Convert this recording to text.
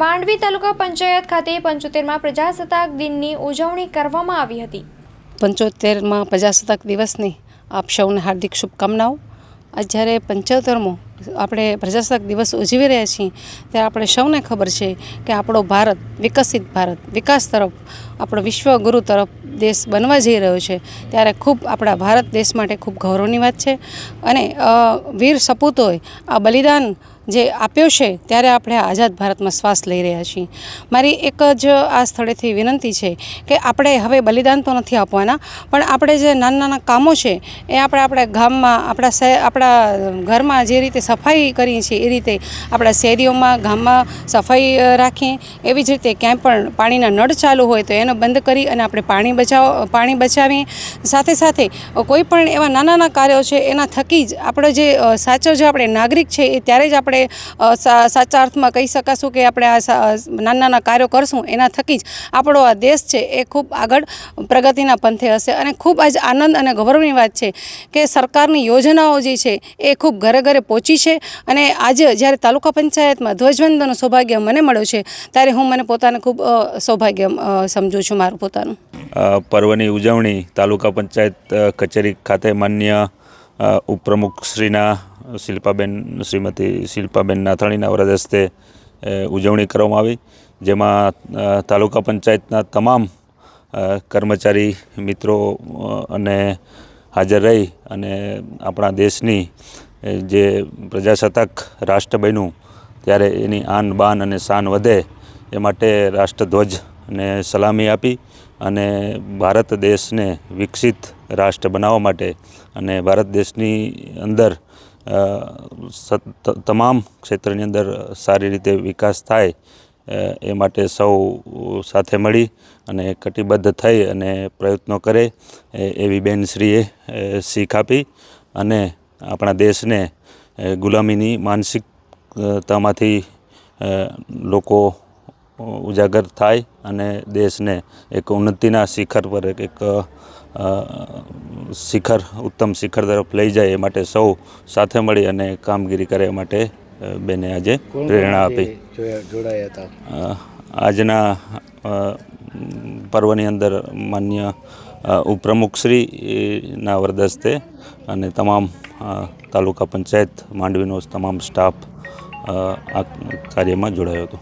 માંડવી તાલુકા પંચાયત ખાતે પંચોતેરમાં પ્રજાસત્તાક દિનની ઉજવણી કરવામાં આવી હતી. પંચોતેરમાં પ્રજાસત્તાક દિવસની આપ સૌને હાર્દિક શુભકામનાઓ. આજ જ્યારે પંચોતેરમો આપણે પ્રજાસત્તાક દિવસ ઉજવી રહ્યા છીએ, ત્યારે આપણે સૌને ખબર છે કે આપણો ભારત, વિકસિત ભારત, વિકાસ તરફ, આપણો વિશ્વગુરુ તરફ દેશ બનવા જઈ રહ્યો છે. ત્યારે ખૂબ આપણા ભારત દેશ માટે ખૂબ ગૌરવની વાત છે. અને વીર સપૂતોએ આ બલિદાન જે આપ્યો છે, ત્યારે આપણે આઝાદ ભારતમાં શ્વાસ લઈ રહ્યા છીએ. મારી એક જ આ સ્થળેથી વિનંતી છે કે આપણે હવે બલિદાન તો નથી આપવાના, પણ આપણે જે નાના નાના કામો છે, એ આપણે આપણા ગામમાં, આપણા શહેર આપણા ઘરમાં જે રીતે સફાઈ કરીએ છીએ, એ રીતે આપણા શેરીઓમાં, ગામમાં સફાઈ રાખીએ. એવી જ રીતે ક્યાંય પણ પાણીના નળ ચાલુ હોય તો એને બંધ કરી અને આપણે પાણી બચાવ, પાણી બચાવીએ. સાથે સાથે, કોઈ પણ એવા નાના નાના કાર્યો છે, એના થકી જ આપણો જે સાચો જે આપણે નાગરિક છે, એ ત્યારે જ આપણે સા- સાચા અર્થમાં કહી શકાશું કે આપણે આ નાના નાના કાર્યો કરશું, એના થકી જ આપણો આ દેશ છે એ ખૂબ આગળ પ્રગતિના પંથે હશે. અને ખૂબ આજ આનંદ અને ગૌરવની વાત છે કે સરકારની યોજનાઓ જે છે એ ખૂબ ઘરે ઘરે પહોંચી છે. અને આજે જ્યારે તાલુકા પંચાયતમાં ધ્વજવંદનનું સૌભાગ્ય મને મળ્યું છે, ત્યારે હું મને પોતાને ખૂબ સૌભાગ્ય સમજું છું મારું પોતાનું. પર્વની ઉજવણી તાલુકા પંચાયત કચેરી ખાતે માન્ય ઉપપ્રમુખશ્રીના શિલ્પાબેન, શ્રીમતી શિલ્પાબેન નાથાણીના વરદ હસ્તે ઉજવણી કરવામાં આવી, જેમાં તાલુકા પંચાયતના તમામ કર્મચારી, મિત્રો અને હાજર રહી અને આપણા દેશની જે પ્રજાસત્તાક રાષ્ટ્ર બન્યું, ત્યારે એની આન બાન અને શાન વધે, એ માટે રાષ્ટ્રધ્વજને સલામી આપી અને ભારત દેશને વિકસિત રાષ્ટ્ર બનાવવા માટે અને ભારત દેશની અંદર તમામ ક્ષેત્રની અંદર સારી રીતે વિકાસ થાય એ માટે સૌ સાથે મળી અને કટિબદ્ધ થઈ અને પ્રયત્નો કરે એવી બેનશ્રીએ શીખ આપી અને આપણા દેશને ગુલામીની માનસિકતામાંથી લોકો ઉજાગર થાય અને દેશને એક ઉન્નતિના શિખર પર એક શિખર ઉત્તમ શિખર તરફ લઈ જાય એ માટે સૌ સાથે મળી અને કામગીરી કરે એ માટે બેને આજે પ્રેરણા આપી. જોડાયા હતા? આજના પર્વની અંદર માન્ય ઉપપ્રમુખશ્રીના વરદસ્તે અને તમામ તાલુકા પંચાયત માંડવીનો તમામ સ્ટાફ આ કાર્યમાં જોડાયો હતો.